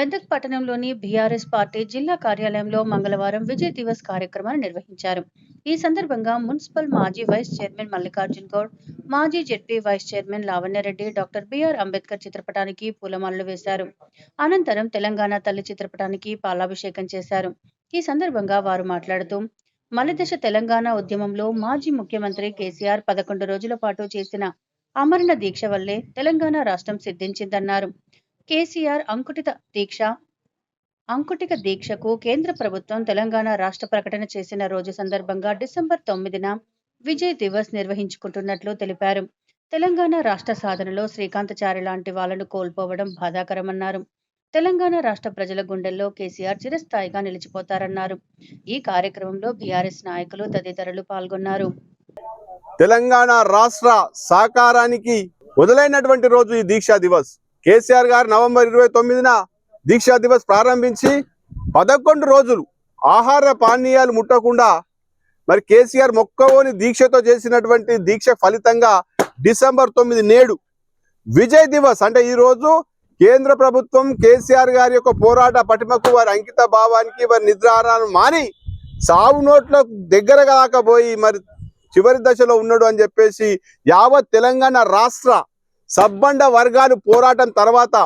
మెదక్ పట్టణంలోని BRS party జిల్లా కార్యాలయంలో మంగళవారం విజయ్ దివస్ కార్యక్రమాన్ని నిర్వహించారు. ఈ సందర్భంగా మున్సిపల్ మాజీ వైస్ చైర్మన్ మల్లికార్జున్ గౌడ్ మాజీ ZP vice chairman Lavanya Reddy doctor BR Ambedkar చిత్రపటానికి పూలమాలలు వేశారు. అనంతరం తెలంగాణ తల్లి చిత్రపటానికి పాలాభిషేకం చేశారు. ఈ సందర్భంగా వారు మాట్లాడుతూ మలిదశ తెలంగాణ ఉద్యమంలో మాజీ ముఖ్యమంత్రి కేసీఆర్ పదకొండు రోజుల పాటు చేసిన అమరణ దీక్ష వల్లే తెలంగాణ రాష్ట్రం సిద్ధించిందన్నారు. కేసీఆర్ అంకుటిత దీక్ష. అంకుటిక దీక్షకు కేంద్ర ప్రభుత్వం తెలంగాణ రాష్ట్ర ప్రకటన చేసిన రోజు సందర్భంగా డిసెంబర్ తొమ్మిదిన విజయ్ దివస్ నిర్వహించుకుంటున్నట్లు తెలిపారు. తెలంగాణ రాష్ట్ర సాధనలో శ్రీకాంతచారి లాంటి వాళ్ళను కోల్పోవడం బాధాకరమన్నారు. తెలంగాణ రాష్ట్ర ప్రజల గుండెల్లో కేసీఆర్ చిరస్థాయిగా నిలిచిపోతారన్నారు. ఈ కార్యక్రమంలో బీఆర్ఎస్ నాయకులు తదితరులు పాల్గొన్నారు. తెలంగాణ రాష్ట్ర సాకారానికి మొదలైనటువంటి రోజు ఈ దీక్షా దివస్. కేసీఆర్ గారు నవంబర్ ఇరవై తొమ్మిదిన దీక్షా దివస్ ప్రారంభించి పదకొండు రోజులు ఆహార పానీయాలు ముట్టకుండా మరి కేసీఆర్ మొక్కవోని దీక్షతో చేసినటువంటి దీక్ష ఫలితంగా డిసెంబర్ తొమ్మిది నేడు విజయ్ దివస్ అంటే ఈరోజు కేంద్ర ప్రభుత్వం కేసీఆర్ గారి యొక్క పోరాట పటిమకు వారి అంకిత భావానికి వారి నిద్రారాలను మాని సావు నోట్ల దగ్గర కాకపోయి మరి చివరి దశలో ఉన్నాడు అని చెప్పేసి యావత్ తెలంగాణ రాష్ట్ర సబ్బండ వర్గాలు పోరాటం తర్వాత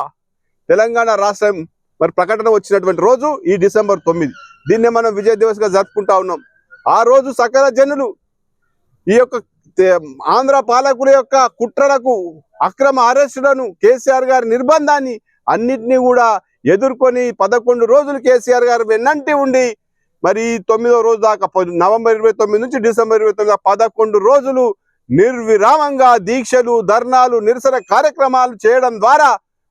తెలంగాణ రాష్ట్రం మరి ప్రకటన వచ్చినటువంటి రోజు ఈ డిసెంబర్ తొమ్మిది. దీన్నే మనం విజయ దివస్గా జరుపుకుంటా ఉన్నాం. ఆ రోజు సకల జనులు ఈ యొక్క ఆంధ్ర పాలకుల యొక్క కుట్రలకు అక్రమ అరెస్టులను కేసీఆర్ గారి నిర్బంధాన్ని అన్నిటినీ కూడా ఎదుర్కొని పదకొండు రోజులు కేసీఆర్ గారు వెన్నంటి ఉండి మరి తొమ్మిదో రోజు దాకా నవంబర్ ఇరవై తొమ్మిది నుంచి డిసెంబర్ ఇరవై తొమ్మిది పదకొండు రోజులు నిర్విరామంగా దీక్షలు ధర్నాలు నిరసన కార్యక్రమాలు చేయడం ద్వారా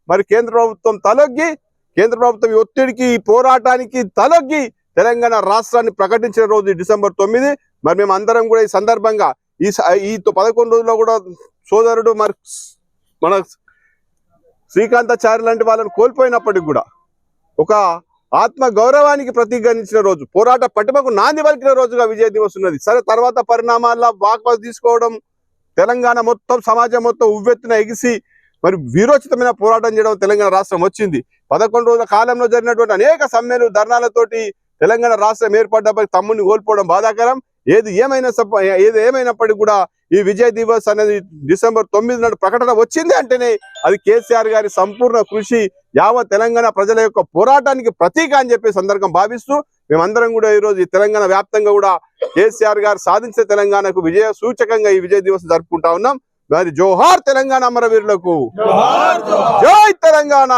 మరి కేంద్ర ప్రభుత్వం తలొగ్గి కేంద్ర ప్రభుత్వం ఈ ఒత్తిడికి ఈ పోరాటానికి తలొగ్గి తెలంగాణ రాష్ట్రాన్ని ప్రకటించిన రోజు డిసెంబర్ తొమ్మిది. మరి మేము అందరం కూడా ఈ సందర్భంగా ఈ స- ఈ పదకొండు రోజుల్లో కూడా సోదరుడు మరి మన శ్రీకాంతాచార్య లాంటి వాళ్ళని కోల్పోయినప్పటికి కూడా ఒక ఆత్మ గౌరవానికి ప్రతిగణించిన రోజు పోరాట పటిమకు నాంది పలికిన రోజుగా విజయ దివస్ ఉన్నది సరే తర్వాత పరిణామాల్లో వాక్వాస్ తీసుకోవడం తెలంగాణ మొత్తం సమాజం మొత్తం ఉవ్వెత్తున ఎగిసి మరి వీరోచితమైన పోరాటం చేయడం తెలంగాణ రాష్ట్రం వచ్చింది. పదకొండు రోజుల కాలంలో జరిగినటువంటి అనేక సమ్మెలు ధర్నాలతోటి తెలంగాణ రాష్ట్రం ఏర్పడ్డప్పటికి తమ్ముడిని కోల్పోవడం బాధాకరం. ఏది ఏమైనా ఏది ఏమైనప్పటికీ కూడా ఈ విజయ్ దివస్ అనేది డిసెంబర్ తొమ్మిది నాడు ప్రకటన వచ్చింది అంటేనే అది కేసీఆర్ గారి సంపూర్ణ కృషి యావత్ తెలంగాణ ప్రజల యొక్క పోరాటానికి ప్రతీక అని చెప్పి సందర్భం భావిస్తూ మేమందరం కూడా ఈ రోజు ఈ తెలంగాణ వ్యాప్తంగా కూడా కేసీఆర్ గారు సాధించిన తెలంగాణకు విజయ సూచకంగా ఈ విజయ దివస్ జరుపుకుంటా ఉన్నాం. మరి జోహార్ తెలంగాణ అమరవీరులకు. జై తెలంగాణ.